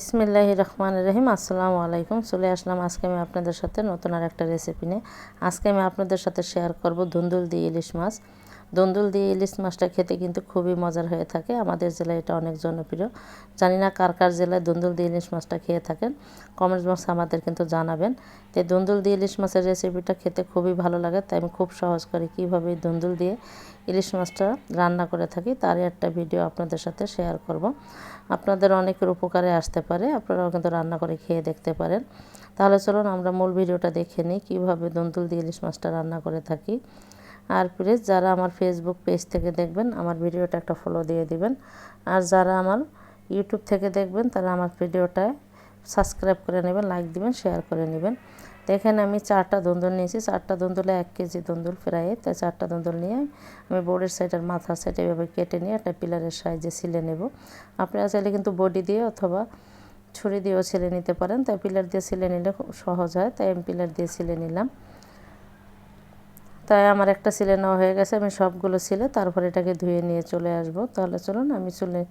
ইসমিল্লাহ রহমান রহিম, আসসালামু আলাইকুম। চলে আসলাম আজকে আমি আপনাদের সাথে নতুন আর একটা রেসিপি নিয়ে। আজকে আমি আপনাদের সাথে শেয়ার করব ধুন্দুল দিয়ে ইলিশ মাছ। দন্দুল দিয়ে ইলিশ মাছটা খেতে কিন্তু খুবই মজার হয়ে থাকে। আমাদের জেলায় এটা অনেক জনপ্রিয়। জানি না কার কার জেলায় দন্দুল দিয়ে ইলিশ মাছটা খেয়ে থাকেন। কমেন্ট বক্স আমাদের কিন্তু জানাবেন। তো দন্দুল দিয়ে ইলিশ মাছের রেসিপিটা খেতে খুবই ভালো লাগে, তাই আমি খুব সহজ করি কীভাবে দন্দুল দিয়ে ইলিশ মাছটা রান্না করে থাকি তারই একটা ভিডিও আপনাদের সাথে শেয়ার করব। আপনাদের অনেকের উপকারে আসতে পারে, আপনারাও কিন্তু রান্না করে খেয়ে দেখতে পারেন। তাহলে চলুন আমরা মূল ভিডিওটা দেখে নিই কীভাবে দন্দুল দিয়ে ইলিশ মাছটা রান্না করে থাকি। আর প্লিজ যারা আমার ফেসবুক পেজ থেকে দেখবেন, আমার ভিডিওটা একটা ফলো দিয়ে দিবেন। আর যারা আমার ইউটিউব থেকে দেখবেন, তারা আমার ভিডিওটায় সাবস্ক্রাইব করে নেবেন লাইক দিবেন শেয়ার করে নেবেন। তো এখানে আমি চারটা দন্দুল নিয়েছি, চারটা দন্দুলে এক কেজি দন্দুল ফ্রাই। তাই চারটা দন্দুল নিয়ে আমি বোর্ডের সাইডের মাথার সাইড এভাবে কেটে নিয়ে একটা পিলারের সাইজে সিলে নেব। আপনারা চাইলে কিন্তু বডি দিয়ে অথবা ছুরি দিয়েও ছিলে নিতে পারেন। তাই পিলার দিয়ে সিলে নিলে খুব সহজ হয়, তাই আমি পিলার দিয়ে সিলে নিলাম। তাই আমার একটা সিলে নেওয়া হয়ে গেছে, আমি সবগুলো সিলে তারপর এটাকে ধুয়ে নিয়ে চলে আসব। তাহলে চলুন আমি চুলে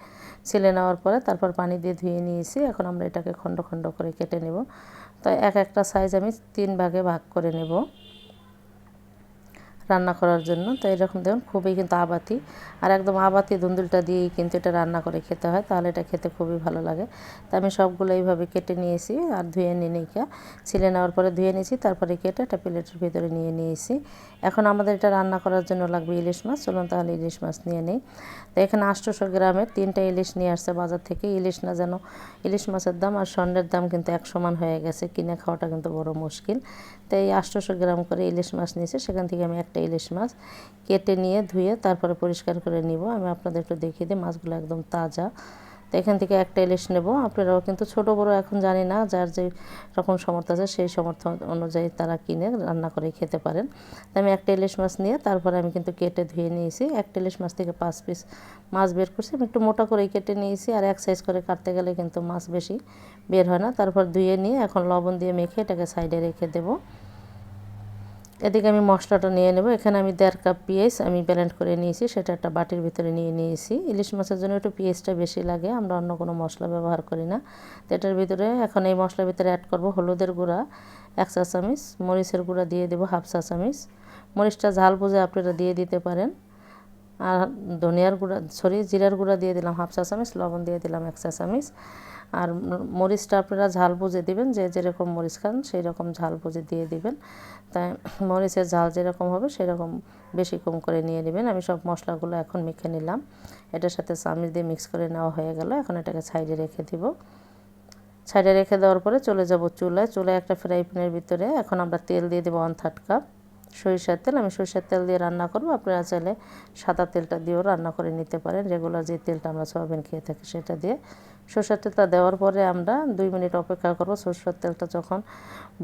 সিলে নেওয়ার পরে তারপর পানি দিয়ে ধুয়ে নিয়েছি, এখন আমরা এটাকে খণ্ড খণ্ড করে কেটে নেব। তাই এক একটা সাইজ আমি তিন ভাগে ভাগ করে নেব। রান্না করার জন্য। তো এরকম দেখুন, খুবই কিন্তু আবাতি। আর একদম আবাতি দুন্দুলটা দিয়েই কিন্তু এটা রান্না করে খেতে হয়। তাহলে এটা খেতে খুবই ভালো লাগে। তো আমি সবগুলো এইভাবে কেটে নিয়েছি আর ধুয়ে নিয়ে নিকা ছিলে নেওয়ার পরে ধুয়ে নিয়েছি, তারপরে কেটে একটা প্লেটের ভিতরে নিয়ে নিয়েছি। এখন আমাদের এটা রান্না করার জন্য লাগবে ইলিশ মাছ। চলুন তাহলে ইলিশ মাছ নিয়ে নেই। তো এখানে আটশোশো গ্রামের তিনটা ইলিশ নিয়ে আসছে বাজার থেকে। ইলিশ না যেন, ইলিশ মাছের দাম আর স্বর্ণের দাম কিন্তু এক সমান হয়ে গেছে। কিনে খাওয়াটা কিন্তু বড় মুশকিল। তো এই আটশোশো গ্রাম করে ইলিশ মাছ নিয়েছে, সেখান থেকে আমি একটা ইলিশ মাছ কেটে নিয়ে ধুয়ে তারপরে পরিষ্কার করে নিব। আমি আপনাদের একটু দেখিয়ে দিই, মাছগুলো একদম তাজা। তো এখান থেকে একটা ইলিশ নেব। আপনারাও কিন্তু ছোট, বড় এখন জানি না, যার যে রকম সমর্থ আছে সেই সমর্থ অনুযায়ী তারা কিনে রান্না করে খেতে পারেন। তো আমি একটা ইলিশ মাছ নিয়ে তারপরে আমি কিন্তু কেটে ধুয়ে নিয়েছি। একটা ইলিশ মাছ থেকে পাঁচ পিস মাছ বের করছি। আমি একটু মোটা করে কেটে নিয়েছি আর এক সাইজ করে কাটতে গেলে কিন্তু মাছ বেশি বের হয় না। তারপর ধুয়ে নিয়ে এখন লবণ দিয়ে মেখে এটাকে সাইডে রেখে দেবো। এদিকে আমি মশলাটা নিয়ে নেব। এখানে আমি দেড় কাপ পেঁয়াজ আমি ব্যালেন্ড করে নিয়েছি, সেটা একটা বাটির ভিতরে নিয়ে নিয়েছি। ইলিশ মাছের জন্য একটু পেঁয়াজটা বেশি লাগে, আমরা অন্য কোনো মশলা ব্যবহার করি না। তো এটার ভিতরে এখন এই মশলার ভিতরে অ্যাড করব হলুদের গুঁড়া, এক চা চামিচ মরিচের গুঁড়া দিয়ে দেবো হাফ চা চামিচ। মরিচটা ঝাল বুঝে আপনারা দিয়ে দিতে পারেন। আর ধনিয়ার গুঁড়া, সরি, জিরার গুঁড়া দিয়ে দিলাম হাফ চা চামিচ, লবণ দিয়ে দিলাম এক চা চামিচ। আর মরিচটা আপনারা ঝাল বুঝে দিবেন, যে যেরকম মরিচ খান সেই রকম ঝাল বুঝে দিয়ে দিবেন। তাই মরিচের ঝাল যেরকম হবে সেরকম বেশি কম করে নিয়ে নেবেন। আমি সব মশলাগুলো এখন মেখে নিলাম। এটার সাথে চামিচ দিয়ে মিক্স করে নেওয়া হয়ে গেল। এখন এটাকে সাইডে রেখে দিব। সাইডে রেখে দেওয়ার পরে চলে যাব চুলায়। চুলায় একটা ফ্রাই প্যানের ভিতরে এখন আমরা তেল দিয়ে দেবো ওয়ান থার্ড কাপ। সরিষার তেল, আমি সরিষার তেল দিয়ে রান্না করব। আপনারা চাইলে সাদা তেলটা দিয়েও রান্না করে নিতে পারেন। রেগুলার যে তেলটা আমরা সোয়াবিন খেয়ে থাকি সেটা দিয়ে। সরষের তেলটা দেওয়ার পরে আমরা দুই মিনিট অপেক্ষা করব। সরষের তেলটা যখন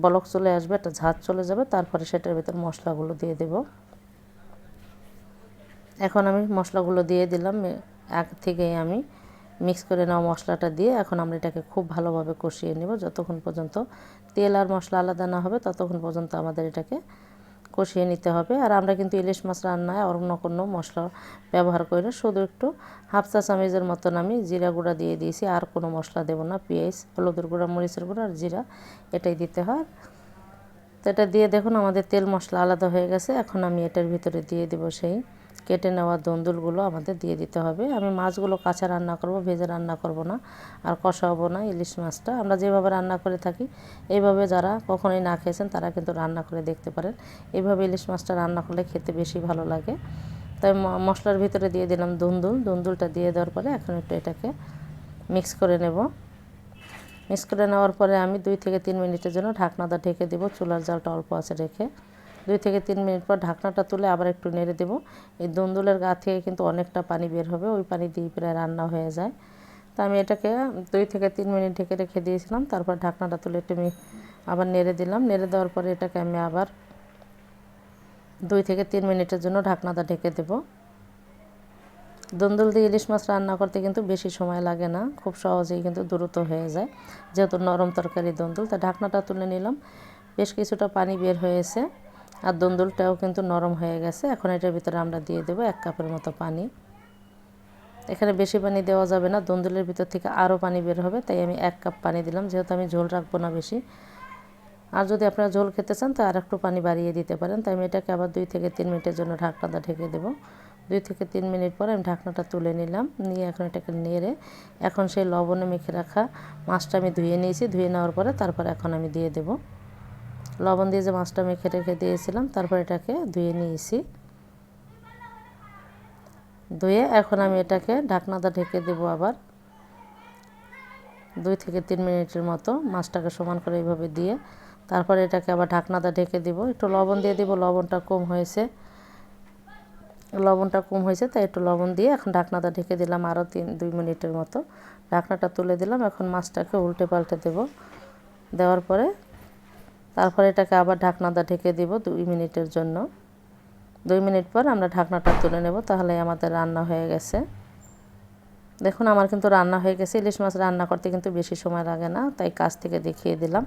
বলক চলে আসবে, একটা ঝাঁজ চলে যাবে, তারপরে সেটার ভিতর মশলাগুলো দিয়ে দেব। এখন আমি মশলাগুলো দিয়ে দিলাম। আগ থেকেই আমি মিক্স করে নেওয়া মশলাটা দিয়ে এখন আমরা এটাকে খুব ভালোভাবে কষিয়ে নেব। যতক্ষণ পর্যন্ত তেল আর মশলা আলাদা না হবে, ততক্ষণ পর্যন্ত আমাদের এটাকে কষিয়ে নিতে হবে। আর আমরা কিন্তু ইলিশ মাছ রান্নায় অন্য কোনো মশলা ব্যবহার করি না। শুধু একটু হাফ চা মতন আমি জিরা গুঁড়া দিয়ে দিয়েছি। আর কোনো মশলা দেবো না, পেঁয়াজ, হলুদের গুঁড়া, মরিচের গুঁড়া আর জিরা, এটাই দিতে হয়। তো এটা দিয়ে দেখুন, আমাদের তেল মশলা আলাদা হয়ে গেছে। এখন আমি এটার ভিতরে দিয়ে দেবো সেই কেটে নেওয়া দন্দুলগুলো আমাদের দিয়ে দিতে হবে। আমি মাছগুলো কাঁচা রান্না করব, ভেজে রান্না করব না, আর কষাবো না ইলিশ মাছটা। আমরা যেভাবে রান্না করে থাকি এইভাবে যারা কখনোই না খেয়েছেন তারা কিন্তু রান্না করে দেখতে পারেন। এইভাবে ইলিশ মাছটা রান্না করলে খেতে বেশি ভালো লাগে। তাই মশলার ভিতরে দিয়ে দিলাম দুন্দুল। দুন্দুলটা দিয়ে দেওয়ার পরে এখন একটু এটাকে মিক্স করে নেব। মিক্স করে নেওয়ার পরে আমি দুই থেকে তিন মিনিটের জন্য ঢাকনাটা ঢেকে দেবো। চুলার জালটা অল্প আছে রেখে। দুই থেকে তিন মিনিট পর ঢাকনাটা তুলে আবার একটু নেড়ে দেবো। এই দন্দুলের গা থেকে কিন্তু অনেকটা পানি বের হবে, ওই পানি দিয়ে প্রায় রান্না হয়ে যায়। তো আমি এটাকে দুই থেকে তিন মিনিট ঢেকে রেখে দিয়েছিলাম, তারপর ঢাকনাটা তুলে একটু আবার নেড়ে দিলাম। নেড়ে দেওয়ার পরে এটাকে আমি আবার দুই থেকে তিন মিনিটের জন্য ঢাকনাটা ঢেকে দেব। দন্দুল দিয়ে ইলিশ মাছ রান্না করতে কিন্তু বেশি সময় লাগে না, খুব সহজেই কিন্তু দ্রুত হয়ে যায়, যেহেতু নরম তরকারি দন্দুল। তা ঢাকনাটা তুলে নিলাম, বেশ কিছুটা পানি বের হয়েছে। আর দন্দুলটাও কিন্তু নরম হয়ে গেছে। এখন এটার ভিতরে আমরা দিয়ে দেবো এক কাপের মতো পানি। এখানে বেশি পানি দেওয়া যাবে না, দন্দুলের ভিতর থেকে আরও পানি বের হবে, তাই আমি এক কাপ পানি দিলাম। যেহেতু আমি ঝোল রাখব না বেশি। আর যদি আপনারা ঝোল খেতে চান, তো আর একটু পানি বাড়িয়ে দিতে পারেন। তাই আমি এটাকে আবার দুই থেকে তিন মিনিটের জন্য ঢাকনাটা ঢেকে দেবো। দুই থেকে তিন মিনিট পরে আমি ঢাকনাটা তুলে নিলাম, নিয়ে এখন এটাকে নেড়ে এখন সেই লবণে মেখে রাখা মাছটা আমি ধুয়ে নিয়েছি। ধুয়ে নেওয়ার পরে তারপর এখন আমি দিয়ে দেব। লবণ দিয়ে যে মাছটা মেখে রেখে দিয়েছিলাম, তারপর এটাকে ধুয়ে নিয়েছি। ধুয়ে এখন আমি এটাকে ঢাকনাটা ঢেকে দেব আবার দুই থেকে তিন মিনিটের মতো মাছটাকে সমান করে এইভাবে দিয়ে তারপরে এটাকে আবার ঢাকনাটা ঢেকে দিব। একটু লবণ দিয়ে দিব, লবণটা কম হয়েছে। লবণটা কম হয়েছে, তাই একটু লবণ দিয়ে এখন ঢাকনাটা ঢেকে দিলাম আরও তিন, দুই মিনিটের মতো। ঢাকনাটা তুলে দিলাম, এখন মাছটাকে উল্টে পাল্টে দেব। দেওয়ার পরে তারপরে এটাকে আবার ঢাকনাটা ঢেকে দিব দুই মিনিটের জন্য। দুই মিনিট পর আমরা ঢাকনাটা তুলে নেব, তাহলে আমাদের রান্না হয়ে গেছে। দেখুন, আমার কিন্তু রান্না হয়ে গেছে। ইলিশ মাছ রান্না করতে কিন্তু বেশি সময় লাগে না, তাই কাছ থেকে দেখিয়ে দিলাম।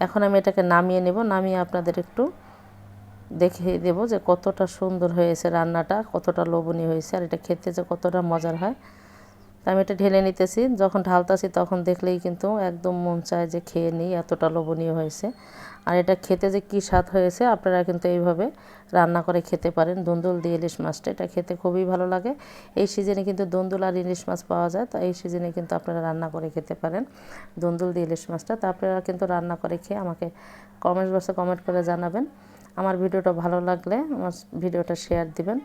এখন আমি এটাকে নামিয়ে নেব। নামিয়ে আপনাদের একটু দেখিয়ে দেব যে কতটা সুন্দর হয়েছে রান্নাটা, কতটা লোভনীয় হয়েছে, আর এটা খেতে যে কতটা মজার হয়। তা আমি এটা ঢেলে নিতেছি। যখন ঢালতাছি তখন দেখলেই কিন্তু একদম মন চায় যে খেয়ে নিই, এতটা লোভনীয় হয়েছে। আর এটা খেতে যে কী স্বাদ হয়েছে, আপনারা কিন্তু এইভাবে রান্না করে খেতে পারেন। দন্দুল দিয়ে ইলিশ মাছটা, এটা খেতে খুবই ভালো লাগে। এই সিজনে কিন্তু দন্দুল আর ইলিশ মাছ পাওয়া যায়, তো এই সিজনে কিন্তু আপনারা রান্না করে খেতে পারেন দন্দুল দিয়ে ইলিশ মাছটা। তা আপনারা কিন্তু রান্না করে খেয়ে আমাকে কমেন্ট বক্সে কমেন্ট করে জানাবেন। আমার ভিডিওটা ভালো লাগলে আমার ভিডিওটা শেয়ার দিবেন,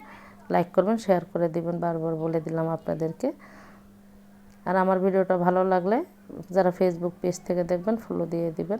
লাইক করবেন, শেয়ার করে দিবেন, বারবার বলে দিলাম আপনাদেরকে। আর আমার ভিডিওটা ভালো লাগলে যারা ফেসবুক পেজ থেকে দেখবেন ফলো দিয়ে দিবেন।